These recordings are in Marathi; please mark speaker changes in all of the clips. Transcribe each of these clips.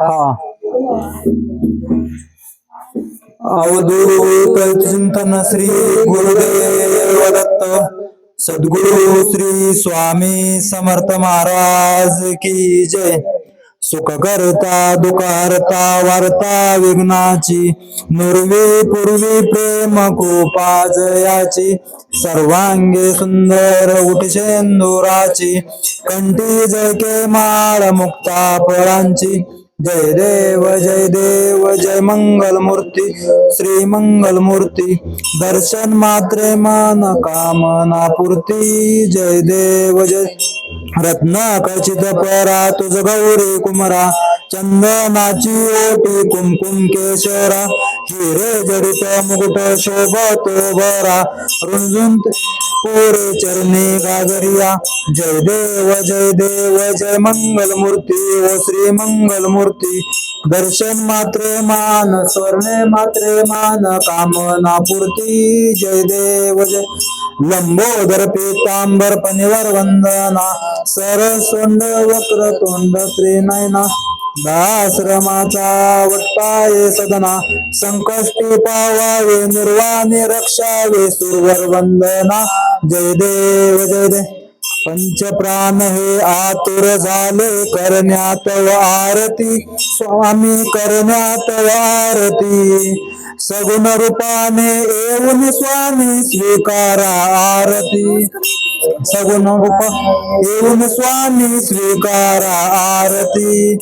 Speaker 1: हा. अवधूत चिंतन श्री गुरुदेव दत्त सद्गुरु श्री स्वामी समर्थ महाराज की जय. सुख करता दुखारता वार्ता विघ्नाची नुरवी पूर्वी प्रेम कोपाजयाची सर्वांगे सुंदर उठशेंदुराची कंठी जके माळ मुक्ता फळांची जय देव जय देव जय मंगल मूर्ती श्री मंगल मूर्ती दर्शन मात्रे मन कामना पूर्ती जय देव जय। रत्न खचित परा तुझ गौरी कुमरा चंदनाची ओटी कुमकुम केशरा हिरे जडित मुकुट शोभतो बरा. रुंजून पोरे चरणी गागरिया जय देव जय देव जय मंगल मूर्ती ओ श्री मंगल मूर्ती दर्शन मात्रे मान स्वर्णे मात्रे मान कामना पूर्ती जय देव जय. लंबोदर पीतांबर पनिवर वंदना सरस्वंड वक्र तोंड त्रिनयना. दाश्रमाचा वट्टाये सदना संकष्टी पावावे निर्वाणी रक्षावे सुरवर वंदना. जय देव जय देव पंचप्राण हे आतुर झाले करण्यात व आरती. स्वामी करण्यात व आरती. सगुण रूपाने येऊन स्वामी स्वीकारा आरती. सगुण रूप येऊन स्वामी स्वीकारा आरती।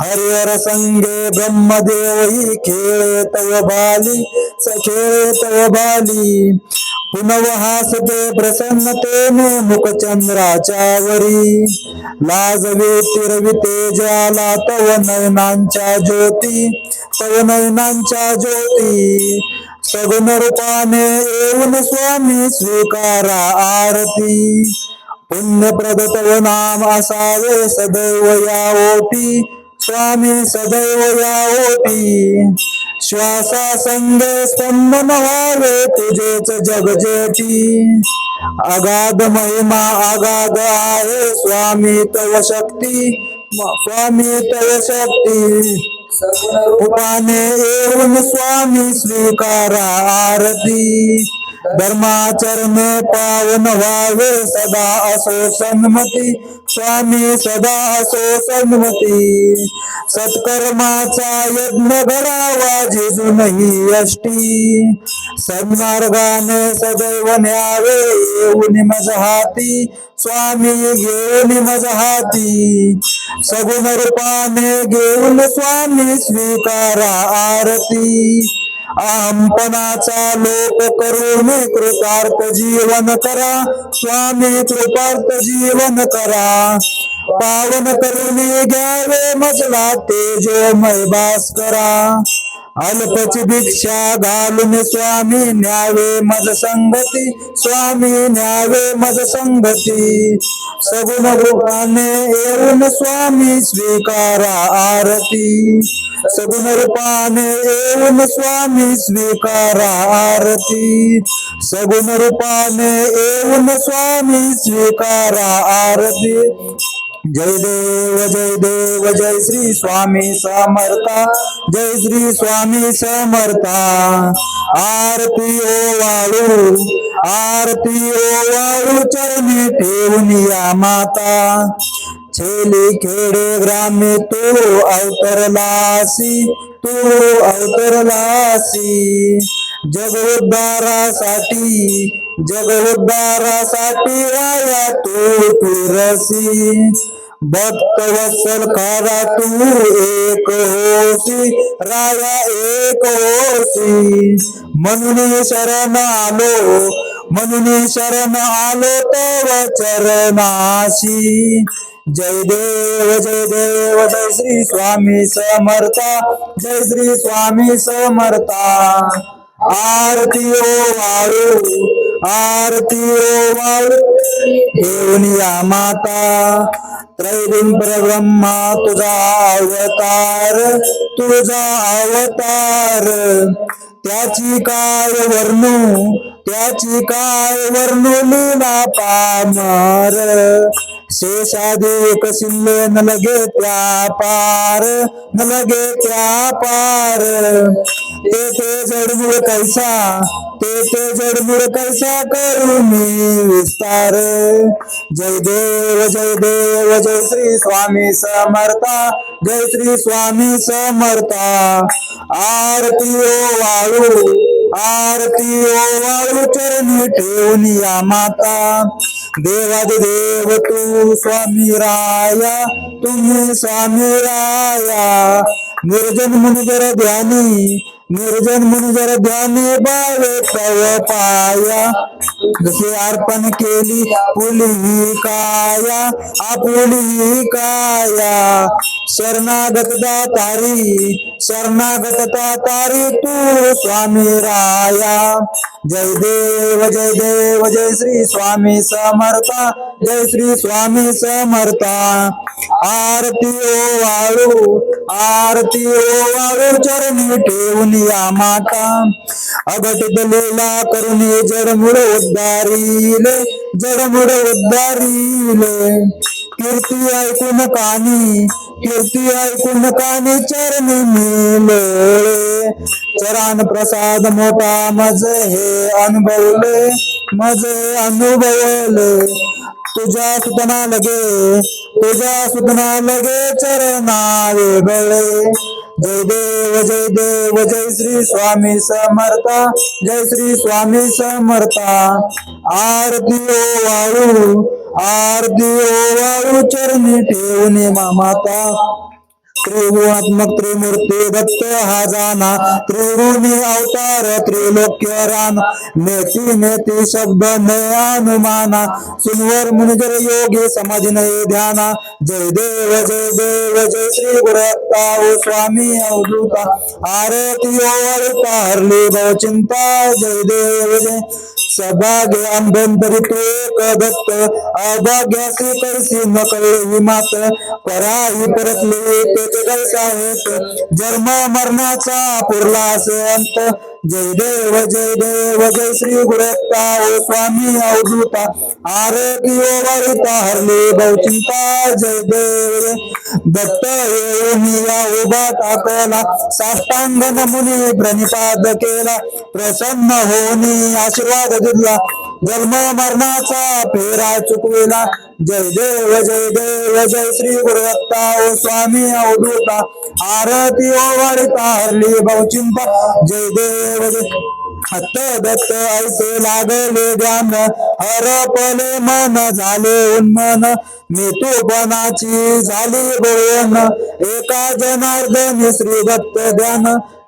Speaker 1: हरिहर संगे ब्रह्मदेवही खेळ तव बाली सखेळ तव बाली। पुनव हासते प्रसन्नतेने मुखचंद्राच्या वरी लाजवे तिरविते ज्याला तव नयनांच्या ज्योती तव नयनांच्या ज्योती। सगुण रूपाने येऊन स्वामी स्वीकारा आरती. पुण्यप्रद तव नाम असावे सदैव या ओटी स्वामी सदैव या ओटी श्वासा संग स्पंदन व्हावे तुझेच जग जेठी अगाध महिमा अगाध आहे स्वामी तव शक्ती. स्वामी तव शक्ती. रूपाने येऊन स्वामी स्वीकारा आरती। धर्माचरण पावन व्हावे सदा असो सन्मती. स्वामी सदा असो सन्मती. सत्कर्माचा यज्ञ घडावा झिजूनही यष्टी. सन्मार्गाने सदैव न्यावे येऊन मज हाती. स्वामी घेऊन मज हाती. सगुण रूपाने घेऊन स्वामी स्वीकारा आरती. अहंपणाचा लोक करून कृतार्थ जीवन करा. स्वामी कृतार्थ जीवन करा. पावन करून घ्यावे मजला तेजोमय भास करा अल्पची भिक्षा घालून स्वामी न्यावे मज संगती स्वामी न्यावे मज संगती. सगुण रूपाने येऊन स्वामी स्वीकारा आरती. सगुण रूपाने येऊन स्वामी स्वीकारा आरती. सगुण रूपाने येऊन स्वामी स्वीकारा आरती. जय देव जय देव, जय श्री स्वामी समर्था, जय श्री स्वामी समर्था। आरती ओ वाळू, आरती ओ वाळू, चरणी ठेवून माता। छेली खेडे ग्रामे तू अवतरलासी तू अवतरलासी। जग उद्धारासाठी जग उद्धारासाठी राया तू फिरसी भक्त वत्सल खरा तू एक होसी राया एक होसी म्हणून शरण आलो, म्हणून शरण आलो तव चरणाशी. जय देव जय देव, जय श्री स्वामी समर्था, जय श्री स्वामी समर्था. आरतीओ हो वाळू आरतीओ हो वाळू घेऊन या माता त्रैगुण ब्रह्मा तुझा अवतार तुझा अवतार. त्याची काय वर्णू त्याची काय वर्णू लीला पामार शेषादी कशिल्ले न लगे त्या पार न लगे त्या पार ते ते जडमूळ कैसा? ते ते जडमूळ कैसा करू मी विस्तार? जय देव जय देव, जय श्री स्वामी समर्था, जय श्री स्वामी समर्था. आरती ओ वाळू, आरती ओ वाळू चरणी ठेवून या माता. देवाद देव तू स्वामी राया, तुम्ही स्वामी राया. निर्जन म्हणून जर ध्यानी निर्जन म्हणून जर ध्याने बावे तव पाया। जसे अर्पण केली पुली काया आपुली काया। शरणागत दातारी शरणागत दातारी तू, स्वामी राया। जय देव जय देव, जय श्री स्वामी समर्था, जय श्री स्वामी समर्था। आरती ओ वाळू, आरती ओ वाळू, चरणी ठेवून या माता। अघटित लीला करुणी जडमुळ उद्धारीले जडमुळ उद्धारीले। कीर्ती ऐकून कानी कीर्ती ऐकून कानी चरणी मिले चरण प्रसाद मोठा मज हे अनुभवले मज अनुभवले. तुझ्या सुतना लगे तुझ्या सुतना लगे चरणा वेगळे जय देव जय देव जय श्री स्वामी समर्था जय श्री स्वामी समर्था. आरती ओ वाळू आरती ओवाळू चरणी ठेवणे मामाता. त्रिगुणात्मक त्रिमूर्ती दत्त हा जाना अवतार त्रिलोक्य रान नेती नेती शब्द ने अनुमाना सुनवर मुनिजर योगी समाधी नये ध्याना, जय देव जय देव, जय श्री गुरत्ता ओ स्वामी अवधूता। आरती ओ हरली भव चिंता, जय देव, जय। सभाग्य अंबंतरी तू एक दत्त अभाग्यासी करसी न कळले ही मात पराही परतले त्याचे कैसा आहेत जन्म मरणाचा पुरला असे अंत जय देव जय देव जय श्री गुरत्ता ओ स्वामी अवधूता आरोग्य वरिता हरले बहुचिंता जय देव दत्त येऊन उभा टाकला साष्टांग नमुनी प्रणिपाद केला प्रसन्न होऊन आशीर्वाद दिला जन्म मरणाचा फेरा चुकविला जय देव जय देव जय श्री गुरुदत्ता ओ स्वामी अवधूता आरती ओ वरिता हरली बहुचिंता जय देव जय। हत्त दत्त ऐसे लागले ध्यान हरपले मन झाले उन्मन. मृत्यूपणाची झाली गोयन एका जनार्दन श्री दत्त ध्यान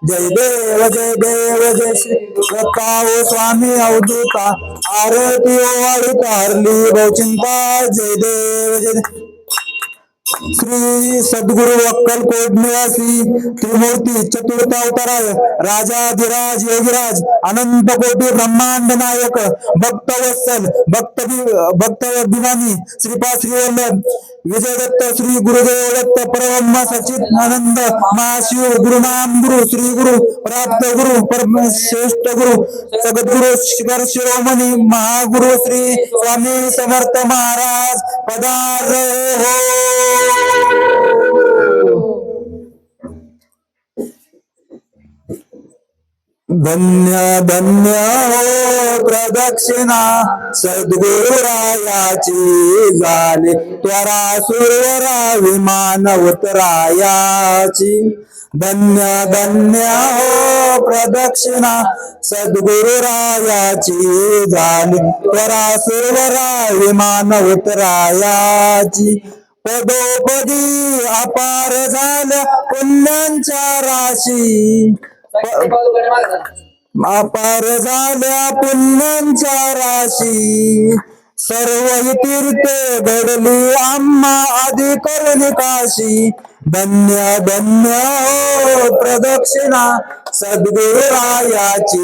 Speaker 1: जय देव जय देव जय श्री दत्ता. ओ स्वामी अवधूता. आरती ओ वाळीता हरली. बहुचिंता. जय देव जय देव. श्री सद्गुरु अक्कलकोट निवासी त्रिमूर्ती चतुर्थ अवताराय राजाधिराज योगीराज अनंत कोटी ब्रह्मांड नायक भक्त वत्सल भक्त भक्त अभिमानी श्रीपाद श्रीवल्लभ विजयदत्त श्री गुरुदेव दत्त परब्रह्म सचित आनंद महाशिव गुरुनाम गुरु श्री गुरु प्राप्त गुरु परम श्रेष्ठ गुरु सद्गुरु शिखर शिरोमणी महागुरु श्री स्वामी समर्थ महाराज पदार हो। धन्य धन्य हो प्रदक्षिणा. सद्गुरुरायाची झाली. त्वरा सुरवरा विमान उतरायाची धन्य धन्य हो प्रदक्षिणा. सद्गुरुरायाची झाली. त्वरा सुरवरा विमान उतरायाची पदोपदी अपार झाल्या पुण्यांच्या राशी. अपार झाल्या पुण्यांच्या राशी. सर्व तीर्थे घडली आम्हा आधी करुणी काशी. धन्य धन्य हो प्रदक्षिणा सद्गुरायाची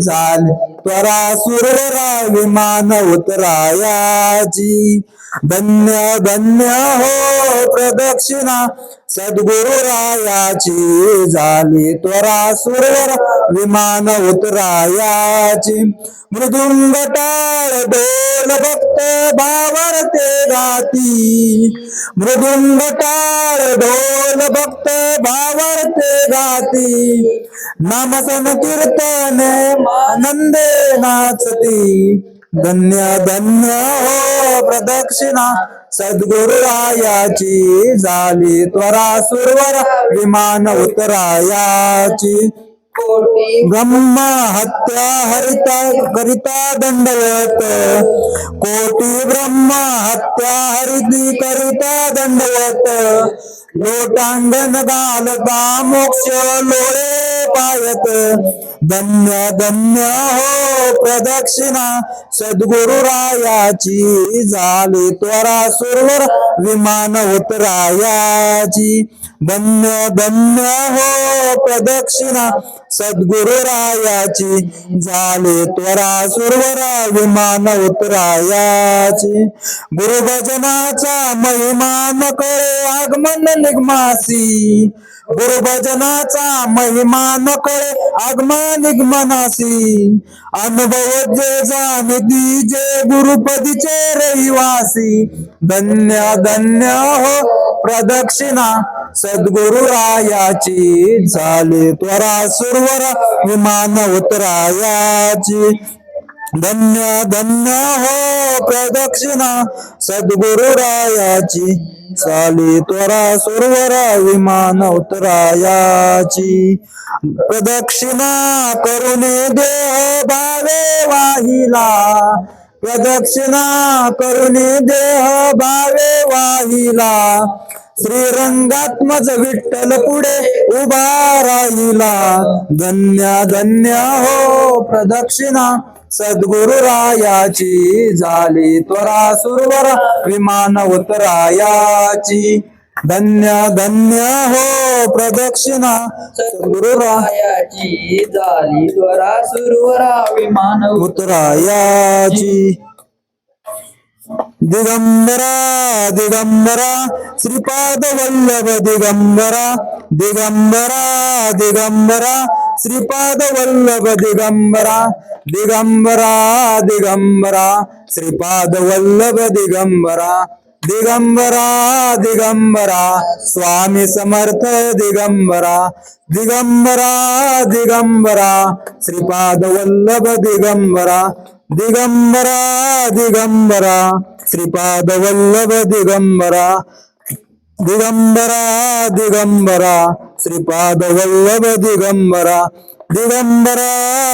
Speaker 1: झाल. त्वरा सुरवरा विमान उतरायाची धन्य धन्य हो प्रदक्षिणा. सद्गुरु रायाची झाली त्वरा सुरवर विमान उतरायाची. मृदुंग टाळ डोल भक्त भावरते गाती. मृदुंग टाळ डोल भक्त भावरते गाती. नाम संकीर्तन आनंदे नाचती. धन्य धन्य हो प्रदक्षिणा। सद्गुरु रायाची झाली त्वरा सुरवर विमान उतरायाची।
Speaker 2: कोटी
Speaker 1: ब्रह्म हत्या हरिता करिता दंडवत। कोटी ब्रह्म हत्या हरिती करिता दंडवत। लोटांगण घालता मोक्ष लोळे। पायत धन्य धन्य हो प्रदक्षिणा. सद्गुरु रायाची झाली त्वरा सुरवर विमान उतरायाची धन्य धन्य हो प्रदक्षिणा. सद्गुरु रायाची झाले त्वरा सुरवरा विमान उतरायाची गुरुभजनाचा महिमा न कळे आगमन निगमासी. गुरुभजनाचा महिमा नकळे कळे आगमन निगमनासी अनुभव जे जाणती जे गुरुपदीचे रहिवासी. धन्य धन्य हो प्रदक्षिणा. सद्गुरु रायाची झाले त्वरा सुरवर विमान उतरायाची. धन्य धन्य हो प्रदक्षिणा. सद्गुरु रायाची. चाली त्वरा सुरवरा विमान उतरायाची. प्रदक्षिणा करुणे देह भावे वाहिला. प्रदक्षिणा करुणे देह भावे वाहिला. श्रीरंगात्मज विठ्ठल पुढे उभा राहिला. धन्य धन्य हो प्रदक्षिणा. सद्गुरुरायाची झाली त्वरा सुरवर विमान उतरायाची. धन्य धन्य हो प्रदक्षिणा.
Speaker 2: सद्गुरुरायाची झाली त्वरा सुरवरा विमान
Speaker 1: उतरायाची. दिगंबरा दिगंबरा श्रीपाद वल्लभ दिगंबरा. दिगंबरा दिगंबरा श्रीपाद वल्लभ दिगंबरा दिगंबरा दिगंबरा श्रीपाद वल्लभ दिगंबरा दिगंबरा दिगंबरा स्वामी समर्थ दिगंबरा दिगंबरा दिगंबरा श्रीपाद वल्लभ दिगंबरा दिगंबरा दिगंबरा श्रीपाद वल्लभ दिगंबरा दिगंबरा दिगंबरा श्रीपाद वल्लभ दिगंबरा दिगंबरा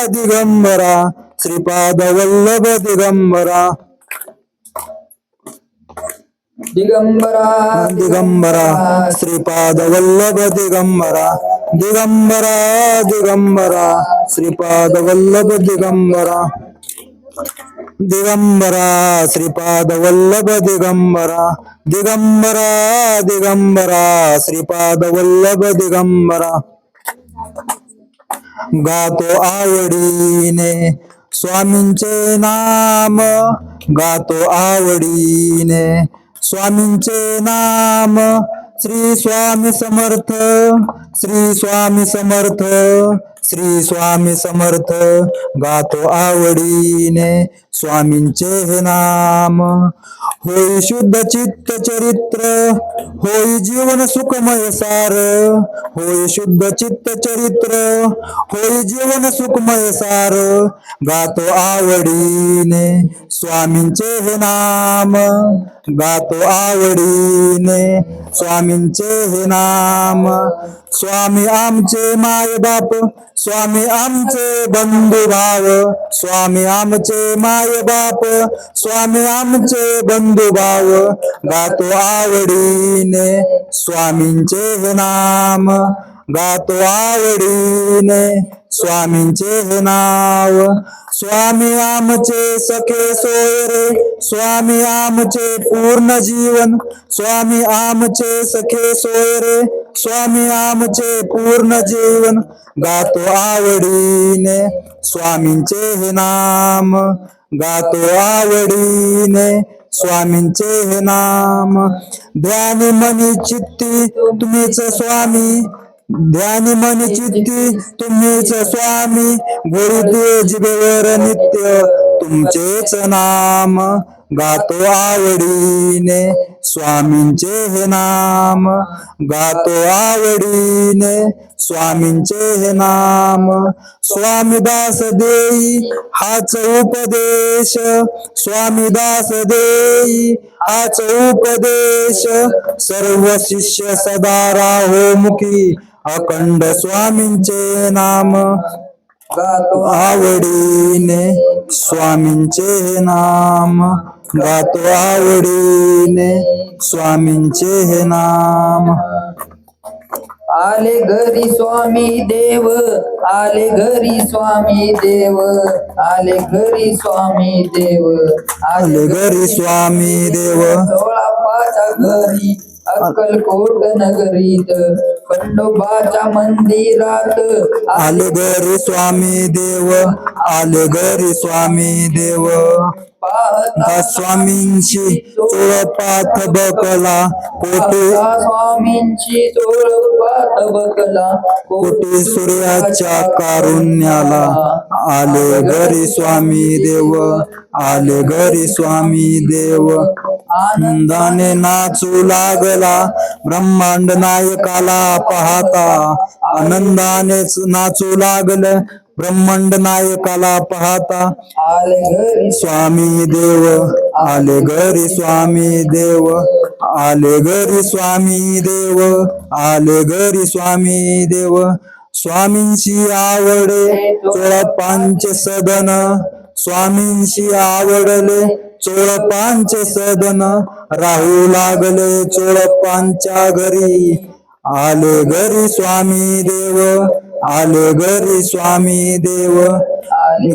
Speaker 1: दिगंबरा श्रीपाद वल्लभ दिगंबरा
Speaker 2: दिगंबरा
Speaker 1: दिगंबरा श्रीपाद वल्लभ दिगंबरा दिगंबरा श्रीपाद वल्लभ दिगंबरा दिगंबरा श्रीपाद वल्लभ दिगंबरा दिगंबरा दिगंबरा श्रीपाद वल्लभ दिगंबरा। गातो आवडीने स्वामींचे नाम गातो आवडीने स्वामींचे नाम श्री स्वामी समर्थ श्री स्वामी समर्थ श्री स्वामी समर्थ गातो आवडीने स्वामींचे हे नाम. होई शुद्ध चित्त चरित्र होई जीवन सुखमय सार. होई शुद्ध चित्त चरित्र होई जीवन सुखमय सार. गातो आवडीने स्वामींचे हे नाम. गातो आवडीने स्वामींचे हे नाम. स्वामी आमचे माय बाप स्वामी आमचे बंधू भाव. स्वामी आमचे माय बाप स्वामी आमचे बंधू भाव गातो आवडीने स्वामींचे नाम. गातो आवडीने स्वामींचे नाव. स्वामी आमचे सखे सोयरे स्वामी आमचे पूर्ण जीवन. स्वामी आमचे सखे सोयरे स्वामी आमचे पूर्ण जीवन. गातो आवडीने स्वामींचे नाम. गातो आवडीने स्वामींचे हे नाम. ध्यानी मनी चित्ती तुम्हीच स्वामी. ध्यानी मनी चित्ती तुम्हीच स्वामी. गुरुदेव जिबेवर नित्य तुमचेच नाम. गातो आवडीने स्वामींचे हे नाम. गातो आवडीने स्वामींचे हे नाम. स्वामीदास देई हाच उपदेश. स्वामीदास देई हाच उपदेश. सर्व शिष्य सदा राहो मुखी. अखंड स्वामींचे नाम.
Speaker 2: गातो
Speaker 1: आवडीने स्वामींचे हे नाम. गातो आवडीने स्वामींचे हे नाम.
Speaker 2: आले घरी स्वामी देव आले घरी स्वामी देव आले घरी स्वामी देव
Speaker 1: आले घरी स्वामी देव.
Speaker 2: सोळा पाचा घरी अक्कलकोट नगरीत. खंडोबाच्या मंदिरात.
Speaker 1: आले घरी स्वामी देव आले घरी स्वामी देव.
Speaker 2: पाहता
Speaker 1: स्वामींची चोळपात बकला कोटी
Speaker 2: स्वामींची चोळपात बकला
Speaker 1: कोटी सूर्याच्या कारुण्याला आले घरी स्वामी देव आले घरी स्वामी देव. आनंदाने नाचू लागला ब्रह्मांड नायकाला पाहता. आनंदानेच नाचू लागलं ब्रह्मांड नायकाला पाहता.
Speaker 2: आले घरी
Speaker 1: स्वामी देव आले घरी स्वामी देव आले घरी स्वामी देव आले घरी स्वामी देव. स्वामींची आवडे चोळ पांच सदन. स्वामींशी आवडले चोळपांचे सदन राहू लागले चोळपांच्या घरी. आले घरी स्वामी देव आले घरी स्वामी देव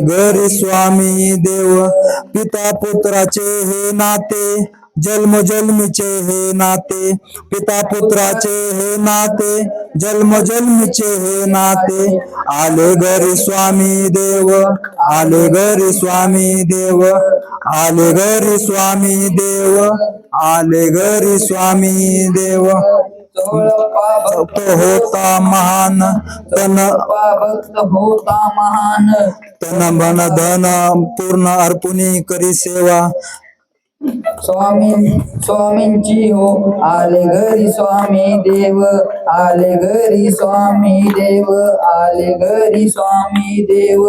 Speaker 1: घरी स्वामी देव. पिता पुत्राचे हे नाते जन्म जन्मीचे हे नाते पिता पुत्राचे हे नाते जन्म जन्मीचे हे नाते. आले घरी स्वामी देव आले घरी स्वामी देव आले घरी स्वामी देव आले घरी स्वामी देव. तो होता महान तन
Speaker 2: होता महान.
Speaker 1: तन मन धन पूर्ण अर्पुनी करी सेवा.
Speaker 2: स्वामी स्वामींची हो. आले घरी स्वामी देव आले घरी स्वामी देव आले घरी स्वामी देव.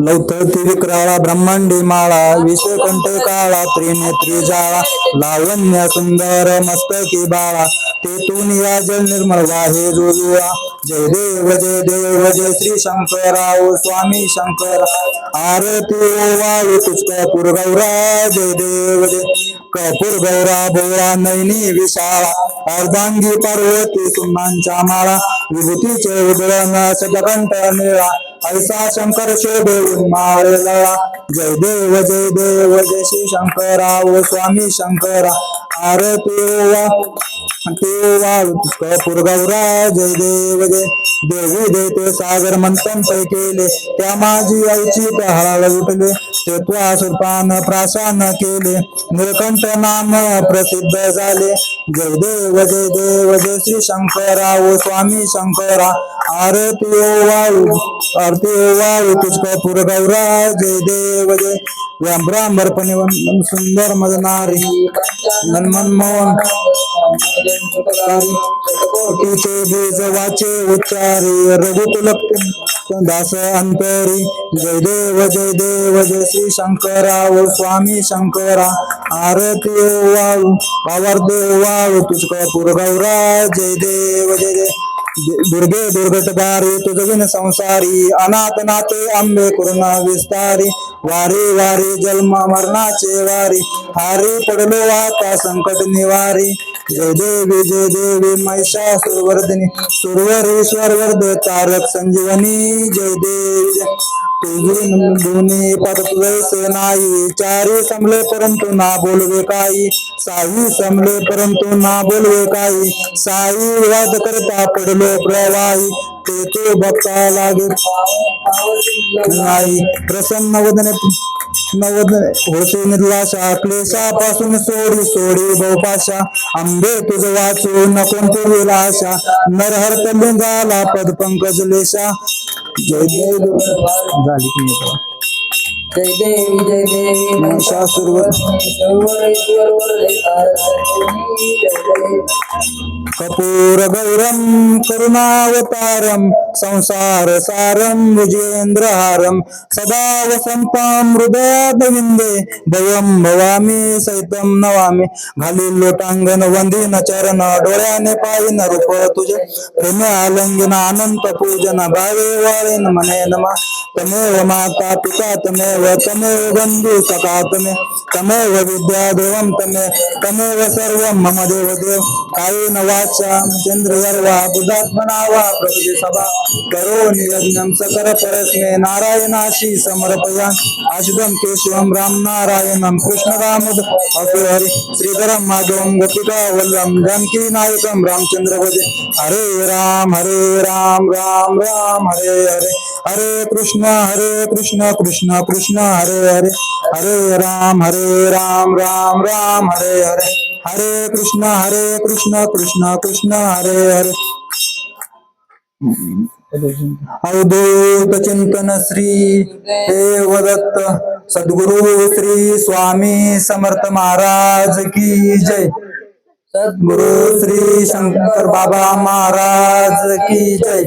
Speaker 1: लौथती विक्राळा ब्रह्मांडी माळा विषकंठ काळा त्रिनेत्री जाळा लावण्य सुंदर मस्तकी बाळा तेथून या जल निर्मळ वाहे जोजुळा जय देव जय देव जय श्री शंकराव स्वामी शंकर. आरती वाळू तुझ गौरा जय देव जय. कपूर गौरा बोळा नैनी विशाळा अर्धांगी पार्वती सुमनांच्या माळा Vibuti ce udara sedangkan tanila ऐसा शंकर शोभेऊन माळला. जय देव जय देव जय श्री ओ स्वामी शंकरा. आरती वा तेवा कपूर गौरा. जय देव जय देवी देते सागर मंथन पै केले. त्या माझी आईची हळाळ उठले. ते त्वा सुरपान प्राशान केले. निळकंठ नाम प्रसिद्ध झाले. जय देव जय देव जय श्री शंकरा ओ स्वामी शंकरा. आरती वाळू आरती वाळू तुझ कपूर गौरा जय देव जय। ब्राह्मणपणे सुंदर मजनारी मन। मनमोहन कोटीचे बीज वाचे उच्चारी रघुकुल दास अंतरी। जय देव जय देव जय श्री शंकराव स्वामी शंकरा। आरती वाळू आवर्ते वाळू तुझका पुरगौरा जय देव जय। देव दु- दुर्गे दुर्गटदारी तुझविन संसारी अनाथ नाते आंबे करुणा विस्तारी वारी वारी जन्म मरणाचे वारी हारी पडलो आता संकट निवारी जय देवी जय देवी महिषासुरवर्धिनी सुरवरेश्वर वर्ध तारक संजीवनी जय देवी. जय तुझी नाही चारी समले परंतु ना बोलवे काही. साई समले परंतु ना बोलवे काही. साई वाद करता पडलो प्रवाही ते तो बघता लागे नाही प्रसन्न वदने नवदने होते निर्लाशा क्लेशापासून सोडी सोडी बहुपाशा. आंबे तुझ वाचू नको तुझी आशा नरहर झाला पद पंकज लेशा. जय जय झाली
Speaker 2: जय देवी जय देवी
Speaker 1: महिषासुरवर कपूर गौरम करुणावतारम संसार सारम भुजेंद्रहारम सदा वसंताम हृदयात विंदे भयम भवामी सैतम नवामी. घाली लोटांगण वंदीन चरण डोळ्याने पाहिन रूप तुझे. प्रेम आलंगन अनंत पूजन भावे वाळीन मने नमा. तमेव माता पिता तमेव तमेव बंधु सखा तमे तमेव विद्या देवम तमे तमेव सर्व मम देव देव न वाचा चंद्र गर्वा बुधात्मना वा प्रकृती सभा करो नियज्ञम सकल परस्मे नारायणाशी समर्पया अशुभम केशवम राम नारायणम कृष्ण राम हरे हरे श्रीधरम माधवम गोपिका वल्लम जानकी नायकम रामचंद्र भजे हरे राम हरे राम राम राम हरे हरे। हरे कृष्ण हरे कृष्ण कृष्ण कृष्ण। कृष्ण हरे हरे हरे राम हरे राम राम राम हरे हरे हरे कृष्ण हरे कृष्ण कृष्ण कृष्ण हरे हरे। अवधूत चिंतन श्री देवदत्त सद्गुरु श्री स्वामी समर्थ महाराज की जय। सद्गुरु श्री शंकर बाबा महाराज की जय।